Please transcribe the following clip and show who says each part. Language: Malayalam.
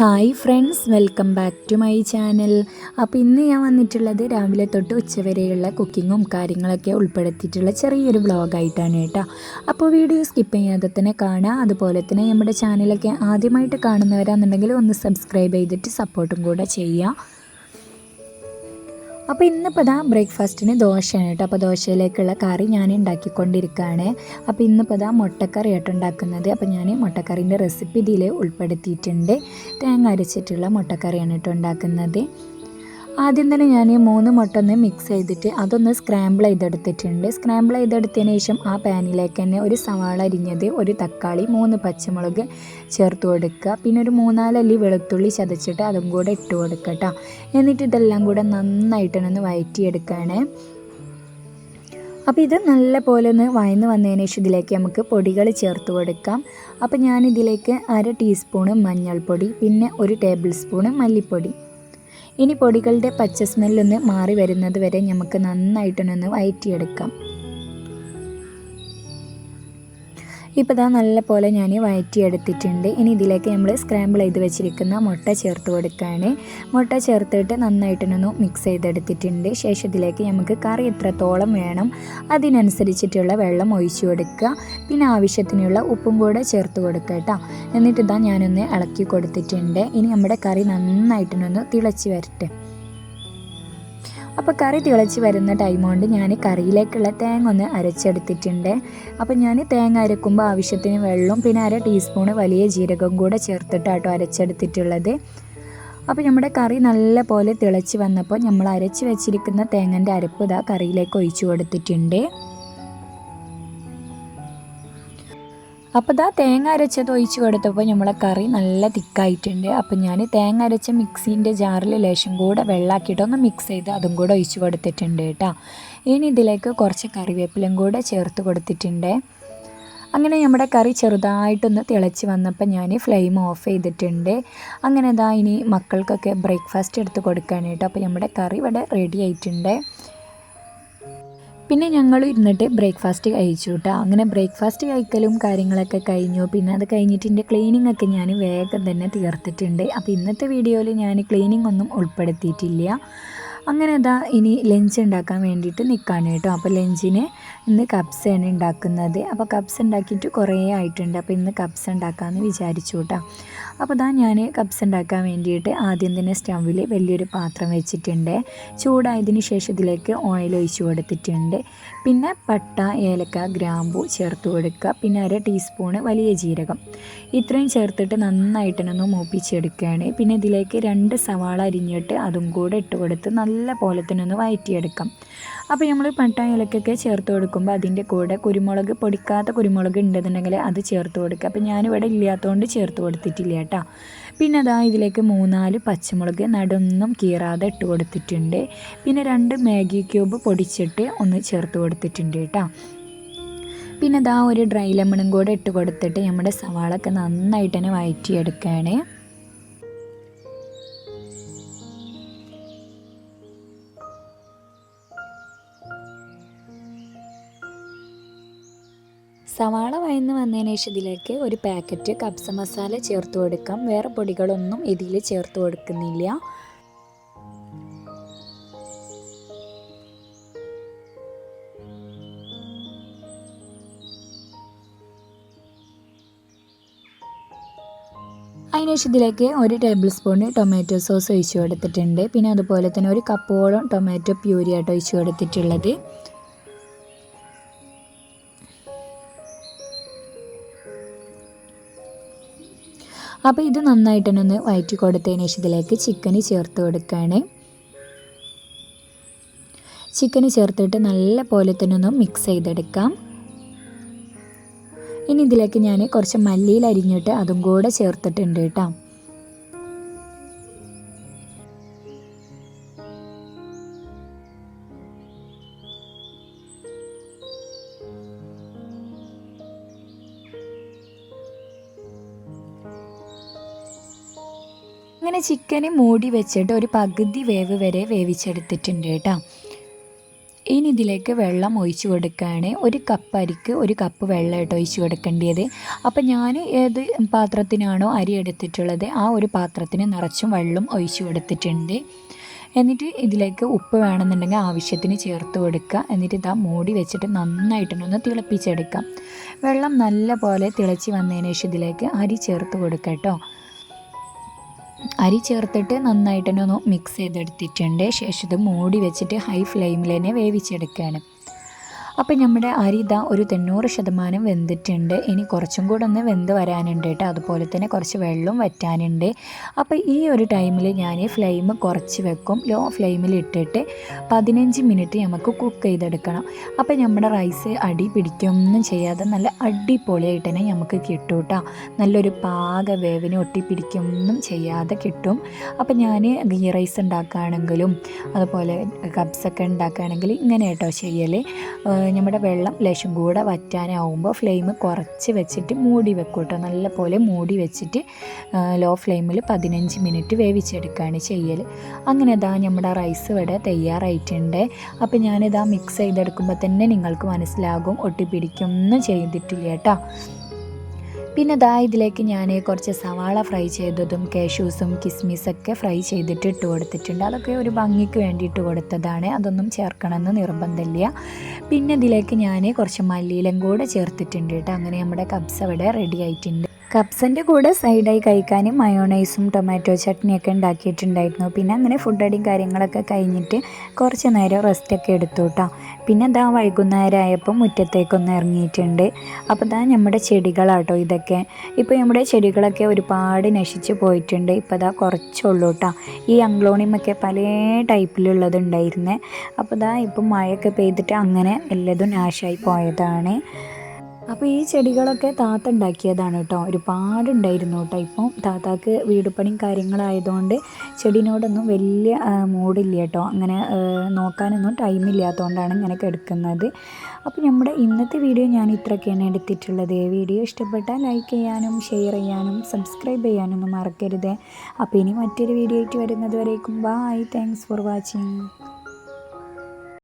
Speaker 1: Hi friends welcome back to my channel അപ്പോൾ ഇന്ന് ഞാൻ വന്നിട്ടുള്ളത് രാവിലെ തൊട്ട് ഉച്ചവരെയുള്ള കുക്കിങ്ങും കാര്യങ്ങളൊക്കെ ഉൾപ്പെടുത്തിയിട്ടുള്ള ചെറിയൊരു വ്ളോഗായിട്ടാണ് കേട്ടോ. അപ്പോൾ വീഡിയോ സ്കിപ്പ് ചെയ്യാതെ തന്നെ കാണുക. അതുപോലെ തന്നെ നമ്മുടെ ചാനലൊക്കെ ആദ്യമായിട്ട് കാണുന്നവരാണെന്നുണ്ടെങ്കിൽ ഒന്ന് സബ്സ്ക്രൈബ് ചെയ്തിട്ട് സപ്പോർട്ടും കൂടെ ചെയ്യുക. അപ്പോൾ ഇന്നിപ്പോൾ ഇതാ ബ്രേക്ക്ഫാസ്റ്റിന് ദോശയാണ് കേട്ടോ. അപ്പോൾ ദോശയിലേക്കുള്ള കറി ഞാൻ ഉണ്ടാക്കിക്കൊണ്ടിരിക്കുകയാണ് അപ്പോൾ ഇന്നിപ്പോൾ ഇതാ മുട്ടക്കറി ആയിട്ട് ഉണ്ടാക്കുന്നത്. അപ്പോൾ ഞാൻ മുട്ടക്കറീന്റെ റെസിപ്പി ഇതിൽ ഉൾപ്പെടുത്തിയിട്ടുണ്ട്. തേങ്ങ അരച്ചിട്ടുള്ള മുട്ടക്കറിയാണ് കേട്ടോ ഉണ്ടാക്കുന്നത്. ആദ്യം തന്നെ ഞാൻ ഈ മൂന്ന് മുട്ട ഒന്ന് മിക്സ് ചെയ്തിട്ട് അതൊന്ന് സ്ക്രാമ്പിൾ ചെയ്തെടുത്തിട്ടുണ്ട്. സ്ക്രാമ്പിൾ ചെയ്തെടുത്തതിന് ശേഷം ആ പാനിലേക്ക് തന്നെ ഒരു സവാള അരിഞ്ഞത് ഒരു തക്കാളി മൂന്ന് പച്ചമുളക് ചേർത്ത് കൊടുക്കുക. പിന്നെ ഒരു മൂന്നാലല്ലി വെളുത്തുള്ളി ചതച്ചിട്ട് അതും കൂടെ ഇട്ട് കൊടുക്കുക എന്നിട്ട് ഇതെല്ലാം കൂടെ നന്നായിട്ടൊന്ന് വയറ്റിയെടുക്കുകയാണ്. അപ്പോൾ ഇത് നല്ല പോലെ ഒന്ന് വയന്ന് വന്നതിന് ശേഷം ഇതിലേക്ക് നമുക്ക് പൊടികൾ ചേർത്ത് കൊടുക്കാം. അപ്പോൾ ഞാനിതിലേക്ക് അര ടീസ്പൂണ് മഞ്ഞൾപ്പൊടി പിന്നെ ഒരു ടേബിൾ സ്പൂണ് മല്ലിപ്പൊടി. ഇനി പൊടികളുടെ പച്ച സ്മെല്ലൊന്ന് മാറി വരുന്നത് വരെ നമുക്ക് നന്നായിട്ടൊന്ന് വയറ്റിയെടുക്കാം. ഇപ്പോൾ ഇതാ നല്ല പോലെ ഞാൻ വയറ്റിയെടുത്തിട്ടുണ്ട്. ഇനി ഇതിലേക്ക് നമ്മൾ സ്ക്രാമ്പിൾ ചെയ്ത് വെച്ചിരിക്കുന്ന മുട്ട ചേർത്ത് കൊടുക്കുകയാണ് മുട്ട ചേർത്തിട്ട് നന്നായിട്ടൊന്ന് മിക്സ് ചെയ്തെടുത്തിട്ടുണ്ട്. ശേഷം ഇതിലേക്ക് നമുക്ക് കറി എത്രത്തോളം വേണം അതിനനുസരിച്ചിട്ടുള്ള വെള്ളം ഒഴിച്ചു കൊടുക്കുക. പിന്നെ ആവശ്യത്തിനുള്ള ഉപ്പും കൂടെ ചേർത്ത് കൊടുക്കുക കേട്ടോ. എന്നിട്ട് ഇതാ ഞാനൊന്ന് ഇളക്കി കൊടുത്തിട്ടുണ്ട്. ഇനി നമ്മുടെ കറി നന്നായിട്ടൊന്ന് തിളച്ച് വരട്ടെ. അപ്പോൾ കറി തിളച്ച് വരുന്ന ടൈം കൊണ്ട് ഞാൻ കറിയിലേക്കുള്ള തേങ്ങ ഒന്ന് അരച്ചെടുത്തിട്ടുണ്ട്. അപ്പോൾ ഞാൻ തേങ്ങ അരക്കുമ്പോൾ ആവശ്യത്തിന് വെള്ളം പിന്നെ അര ടീസ്പൂൺ വലിയ ജീരകം കൂടെ ചേർത്തിട്ടാട്ടോ അരച്ചെടുത്തിട്ടുള്ളത്. അപ്പോൾ നമ്മുടെ കറി നല്ല പോലെ തിളച്ച് വന്നപ്പോൾ നമ്മൾ അരച്ച് വെച്ചിരിക്കുന്ന തേങ്ങന്റെ അരപ്പ് ഇതാ കറിയിലേക്ക് ഒഴിച്ചു കൊടുത്തിട്ടുണ്ട്. അപ്പോൾ ഇതാ തേങ്ങ അരച്ചത് ഒഴിച്ച് കൊടുത്തപ്പോൾ നമ്മളെ കറി നല്ല തിക്കായിട്ടുണ്ട്. അപ്പോൾ ഞാൻ തേങ്ങ അരച്ച മിക്സീന്റെ ജാറിൽ ലേശം കൂടെ വെള്ളമാക്കിയിട്ട് ഒന്ന് മിക്സ് ചെയ്ത് അതും കൂടെ ഒഴിച്ച് കൊടുത്തിട്ടുണ്ട് കേട്ടോ. ഇനി ഇതിലേക്ക് കുറച്ച് കറിവേപ്പിലും കൂടെ ചേർത്ത് കൊടുത്തിട്ടുണ്ട്. അങ്ങനെ നമ്മുടെ കറി ചെറുതായിട്ടൊന്ന് തിളച്ച് വന്നപ്പോൾ ഞാൻ ഫ്ലെയിം ഓഫ് ചെയ്തിട്ടുണ്ട്. അങ്ങനെ ഇതാ ഇനി മക്കൾക്കൊക്കെ ബ്രേക്ക്ഫാസ്റ്റ് എടുത്ത് കൊടുക്കാനായിട്ട് അപ്പോൾ നമ്മുടെ കറി ഇവിടെ റെഡി ആയിട്ടുണ്ട്. പിന്നെ ഞങ്ങൾ ഇരുന്നിട്ട് ബ്രേക്ക്ഫാസ്റ്റ് കഴിച്ചു കേട്ടോ അങ്ങനെ ബ്രേക്ക്ഫാസ്റ്റ് കഴിക്കലും കാര്യങ്ങളൊക്കെ കഴിഞ്ഞു. പിന്നെ അത് കഴിഞ്ഞിട്ട് എന്റെ ക്ലീനിങ് ഒക്കെ ഞാൻ വേഗം തന്നെ തീർത്തിട്ടുണ്ട്. അപ്പോൾ ഇന്നത്തെ വീഡിയോയിൽ ഞാൻ ക്ലീനിങ് ഒന്നും ഉൾപ്പെടുത്തിയിട്ടില്ല. അങ്ങനെ ഇതാ ഇനി ലഞ്ച് ഉണ്ടാക്കാൻ വേണ്ടിയിട്ട് നിൽക്കാണ് കേട്ടോ. അപ്പോൾ ലഞ്ചിന് ഇന്ന് കപ്സാണ് ഉണ്ടാക്കുന്നത്. അപ്പോൾ കപ്സ് ഉണ്ടാക്കിയിട്ട് കുറേ ആയിട്ടുണ്ട്. അപ്പോൾ ഇന്ന് കപ്സ് ഉണ്ടാക്കാമെന്ന് വിചാരിച്ചു കേട്ടോ. അപ്പോൾ ഇതാ ഞാൻ കപ്സ് ഉണ്ടാക്കാൻ വേണ്ടിയിട്ട് ആദ്യം തന്നെ സ്റ്റൗവിൽ വലിയൊരു പാത്രം വെച്ചിട്ടുണ്ട്. ചൂടായതിന് ശേഷം ഇതിലേക്ക് ഓയിൽ ഒഴിച്ച് കൊടുത്തിട്ടുണ്ട്. പിന്നെ പട്ട ഏലക്ക ഗ്രാമ്പു ചേർത്ത് കൊടുക്കുക. പിന്നെ അര ടീസ്പൂണ് വലിയ ജീരകം. ഇത്രയും ചേർത്തിട്ട് നന്നായിട്ടൊന്ന് മൂപ്പിച്ചെടുക്കുകയാണ്. പിന്നെ ഇതിലേക്ക് രണ്ട് സവാള അരിഞ്ഞിട്ട് അതും കൂടെ ഇട്ട് കൊടുത്ത് നല്ല പോലെ തന്നെ ഒന്ന് വഴറ്റിയെടുക്കാം അപ്പോൾ നമ്മൾ പട്ട ഇലക്കൊക്കെ ചേർത്ത് കൊടുക്കുമ്പോൾ അതിന്റെ കൂടെ കുരുമുളക് പൊടിക്കാത്ത കുരുമുളക് ഉണ്ടെന്നുണ്ടെങ്കിൽ അത് ചേർത്ത് കൊടുക്കുക. അപ്പോൾ ഞാനിവിടെ ഇല്ലാത്തതുകൊണ്ട് ചേർത്ത് കൊടുത്തിട്ടില്ല കേട്ടോ. പിന്നെ അതാ ഇതിലേക്ക് മൂന്നാൽ പച്ചമുളക് നടൊന്നും കീറാതെ ഇട്ട് കൊടുത്തിട്ടുണ്ട്. പിന്നെ രണ്ട് മാഗി ക്യൂബ് പൊടിച്ചിട്ട് ഒന്ന് ചേർത്ത് കൊടുത്തിട്ടുണ്ട് കേട്ടോ. പിന്നെ അതാ ഒരു ഡ്രൈ ലെമണും കൂടെ ഇട്ട് കൊടുത്തിട്ട് നമ്മുടെ സവാളൊക്കെ നന്നായിട്ട് തന്നെ വഴറ്റിയെടുക്കുകയാണ് സവാള വയന്ന് വന്നതിന് ശേഷം ഇതിലേക്ക് ഒരു പാക്കറ്റ് കബ്സ മസാല ചേർത്ത് കൊടുക്കാം. വേറെ പൊടികളൊന്നും ഇതിൽ ചേർത്ത് കൊടുക്കുന്നില്ല. അതിനുശേഷം ഇതിലേക്ക് ഒരു ടേബിൾ സ്പൂൺ ടൊമാറ്റോ സോസ് ഒഴിച്ചു കൊടുത്തിട്ടുണ്ട്. പിന്നെ അതുപോലെ തന്നെ ഒരു കപ്പോളം ടൊമാറ്റോ പ്യൂരി ആയിട്ട് ഒഴിച്ചു കൊടുത്തിട്ടുള്ളത്. അപ്പോൾ ഇത് നന്നായിട്ട് തന്നെ ഒന്ന് വയറ്റി കൊടുത്തതിന് ശേഷം ഇതിലേക്ക് ചിക്കന് ചേർത്ത് കൊടുക്കുകയാണ് ചിക്കന് ചേർത്തിട്ട് നല്ല പോലെ തന്നെ ഒന്ന് മിക്സ് ചെയ്തെടുക്കാം. ഇനി ഇതിലേക്ക് ഞാൻ കുറച്ച് മല്ലിയിൽ അരിഞ്ഞിട്ട് അതും കൂടെ ചേർത്തിട്ടുണ്ട് കേട്ടോ. അങ്ങനെ ചിക്കന് മൂടി വെച്ചിട്ട് ഒരു പകുതി വേവ് വരെ വേവിച്ചെടുത്തിട്ടുണ്ട് കേട്ടോ. ഇനി ഇതിലേക്ക് വെള്ളം ഒഴിച്ചു കൊടുക്കുകയാണ്. ഒരു കപ്പ് അരിക്ക് ഒരു കപ്പ് വെള്ളം ഇട്ട് ഒഴിച്ചു കൊടുക്കേണ്ടത്. അപ്പം ഞാൻ ഏത് പാത്രത്തിനാണോ അരി എടുത്തിട്ടുള്ളത് ആ ഒരു പാത്രത്തിന് നിറച്ചും വെള്ളം ഒഴിച്ചു കൊടുത്തിട്ടുണ്ട്. എന്നിട്ട് ഇതിലേക്ക് ഉപ്പ് വേണമെന്നുണ്ടെങ്കിൽ ആവശ്യത്തിന് ചേർത്ത് കൊടുക്കുക. എന്നിട്ട് ഇതാ മൂടി വെച്ചിട്ട് നന്നായിട്ടൊന്ന് തിളപ്പിച്ചെടുക്കാം. വെള്ളം നല്ല പോലെ തിളച്ച് വന്നതിന് ശേഷം ഇതിലേക്ക് അരി ചേർത്ത് കൊടുക്കാം കേട്ടോ. അരി ചേർത്തിട്ട് നന്നായിട്ട് തന്നെ ഒന്ന് മിക്സ് ചെയ്തെടുത്തിട്ടുണ്ട്. ശേഷം ഇത് മൂടി വെച്ചിട്ട് ഹൈ ഫ്ലെയിമിൽ തന്നെ വേവിച്ചെടുക്കുകയാണ്. അപ്പോൾ നമ്മുടെ അരി ഇതാ ഒരു തൊണ്ണൂറ് ശതമാനം വെന്തിട്ടുണ്ട്. ഇനി കുറച്ചും കൂടെ ഒന്ന് വെന്ത് വരാനുണ്ട് കേട്ടോ. അതുപോലെ തന്നെ കുറച്ച് വെള്ളവും വറ്റാനുണ്ട്. അപ്പോൾ ഈ ഒരു ടൈമിൽ ഞാൻ ഫ്ലെയിം കുറച്ച് വെക്കും. ലോ ഫ്ലെയിമിൽ ഇട്ടിട്ട് പതിനഞ്ച് മിനിറ്റ് നമുക്ക് കുക്ക് ചെയ്തെടുക്കണം. അപ്പോൾ നമ്മുടെ റൈസ് അടി പിടിക്കൊന്നും ചെയ്യാതെ നല്ല അടിപൊളിയായിട്ട് തന്നെ നമുക്ക് കിട്ടും കേട്ടോ. നല്ലൊരു പാക വേവിന് ഒട്ടിപ്പിടിക്കൊന്നും ചെയ്യാതെ കിട്ടും. അപ്പോൾ ഞാൻ ഗീ റൈസ് ഉണ്ടാക്കുകയാണെങ്കിലും അതുപോലെ കബ്സൊക്കെ ഉണ്ടാക്കുകയാണെങ്കിൽ ഇങ്ങനെ കേട്ടോ ചെയ്യൽ നമ്മുടെ വെള്ളം ലേശം കൂടെ വറ്റാനാവുമ്പോൾ ഫ്ലെയിം കുറച്ച് വെച്ചിട്ട് മൂടി വെക്കും കേട്ടോ നല്ല പോലെ മൂടി വെച്ചിട്ട് ലോ ഫ്ലെയിമിൽ പതിനഞ്ച് മിനിറ്റ് വേവിച്ചെടുക്കുകയാണ് ചെയ്യൽ അങ്ങനെ ഇതാ നമ്മുടെ റൈസ് ഇവിടെ തയ്യാറായിട്ടുണ്ട്. അപ്പോൾ ഞാനിതാ മിക്സ് ചെയ്തെടുക്കുമ്പോൾ തന്നെ നിങ്ങൾക്ക് മനസ്സിലാകും ഒട്ടിപ്പിടിക്കൊന്നും ചെയ്തിട്ടില്ല കേട്ടോ പിന്നെ ദാ ഇതിലേക്ക് ഞാൻ കുറച്ച് സവാള ഫ്രൈ ചെയ്തതും കാഷ്യൂസും കിസ്മിസൊക്കെ ഫ്രൈ ചെയ്തിട്ട് ഇട്ട് കൊടുത്തിട്ടുണ്ട്. അതൊക്കെ ഒരു ഭംഗിക്ക് വേണ്ടി ഇട്ട് കൊടുത്തതാണ്. അതൊന്നും ചേർക്കണമെന്ന് നിർബന്ധമില്ല. പിന്നെ ഇതിലേക്ക് ഞാൻ കുറച്ച് മല്ലിയിലും കൂടെ ചേർത്തിട്ടുണ്ട് കേട്ടോ. അങ്ങനെ നമ്മുടെ കബ്സ് അവിടെ റെഡി ആയിട്ടുണ്ട്. കപ്സിന്റെ കൂടെ സൈഡായി കഴിക്കാൻ മയോണൈസും ടൊമാറ്റോ ചട്നിയൊക്കെ ഉണ്ടാക്കിയിട്ടുണ്ടായിരുന്നു. പിന്നെ അങ്ങനെ ഫുഡ് അടിയും കാര്യങ്ങളൊക്കെ കഴിഞ്ഞിട്ട് കുറച്ച് നേരം റെസ്റ്റൊക്കെ എടുത്തു കേട്ടോ. പിന്നെ ഇതാ വൈകുന്നേരം ആയപ്പോൾ മുറ്റത്തേക്കൊന്ന് ഇറങ്ങിയിട്ടുണ്ട്. അപ്പോൾ ഇതാ നമ്മുടെ ചെടികളാട്ടോ ഇതൊക്കെ. ഇപ്പോൾ നമ്മുടെ ചെടികളൊക്കെ ഒരുപാട് നശിച്ച് പോയിട്ടുണ്ട്. ഇപ്പോൾ ഇതാ കുറച്ചുള്ളൂ കേട്ടോ ഈ അങ്ക്ലോണിമൊക്കെ പല ടൈപ്പിലുള്ളത് ഉണ്ടായിരുന്നേ. അപ്പോൾ ഇതാ ഇപ്പം മഴയൊക്കെ പെയ്തിട്ട് അങ്ങനെ എല്ലതും നാശമായി പോയതാണ്. അപ്പോൾ ഈ ചെടികളൊക്കെ താത്ത ഉണ്ടാക്കിയതാണ് കേട്ടോ. ഒരുപാട് ഉണ്ടായിരുന്നു കേട്ടോ. ഇപ്പം താത്താക്ക് വീടുപ്പണിയും കാര്യങ്ങളായതുകൊണ്ട് ചെടിനോടൊന്നും വലിയ മൂടില്ല കേട്ടോ. അങ്ങനെ നോക്കാനൊന്നും ടൈമില്ലാത്തതുകൊണ്ടാണ് ഇങ്ങനെ എടുക്കുന്നത് അപ്പോൾ നമ്മുടെ ഇന്നത്തെ വീഡിയോ ഞാൻ ഇത്രയൊക്കെയാണ് എടുത്തിട്ടുള്ളത്. വീഡിയോ ഇഷ്ടപ്പെട്ടാൽ ലൈക്ക് ചെയ്യാനും ഷെയർ ചെയ്യാനും സബ്സ്ക്രൈബ് ചെയ്യാനൊന്നും മറക്കരുത്. അപ്പോൾ ഇനി മറ്റൊരു വീഡിയോ ആയിട്ട് വരുന്നത് വരേക്കും. Bye thanks for watching